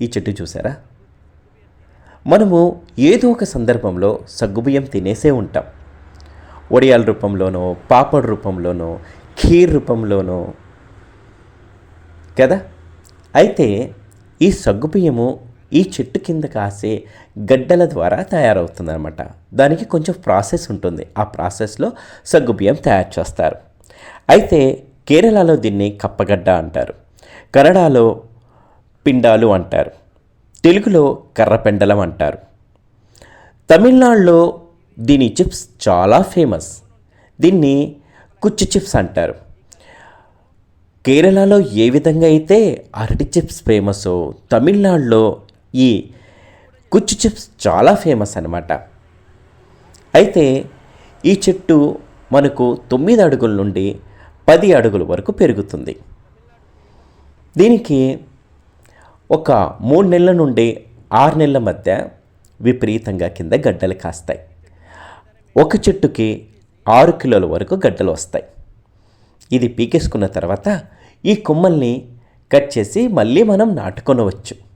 ఈ చెట్టు చూసారా? మనము ఏదో ఒక సందర్భంలో సగ్గుబియ్యం తినేసే ఉంటాం. వడియాల రూపంలోనో పాపడ్ రూపంలోనో ఖీర్ రూపంలోనో కదా? అయితే ఈ సగ్గుబియ్యము ఈ చెట్టు కింద కాసే గడ్డల ద్వారా తయారవుతుందన్నమాట. దానికి కొంచెం ప్రాసెస్ ఉంటుంది. ఆ ప్రాసెస్లో సగ్గుబియ్యం తయారు చేస్తారు. అయితే కేరళలో దీన్ని కప్పగడ్డ అంటారు. కన్నడలో పిండాలు అంటారు. తెలుగులో కర్రపెండలం అంటారు. తమిళనాడులో దీని చిప్స్ చాలా ఫేమస్. దీన్ని కుచ్చు చిప్స్ అంటారు. కేరళలో ఏ విధంగా అయితే అరటి చిప్స్ ఫేమసో తమిళనాడులో ఈ కుచ్చు చిప్స్ చాలా ఫేమస్ అన్నమాట. అయితే ఈ చెట్టు మనకు తొమ్మిది అడుగుల నుండి పది అడుగుల వరకు పెరుగుతుంది. దీనికి ఒక మూడు నెలల నుండి ఆరు నెలల మధ్య విపరీతంగా కింద గడ్డలు కాస్తాయి. ఒక చెట్టుకి ఆరు కిలోల వరకు గడ్డలు వస్తాయి. ఇది పీకేసుకున్న తర్వాత ఈ కొమ్మల్ని కట్ చేసి మళ్ళీ మనం నాటుకొనవచ్చు.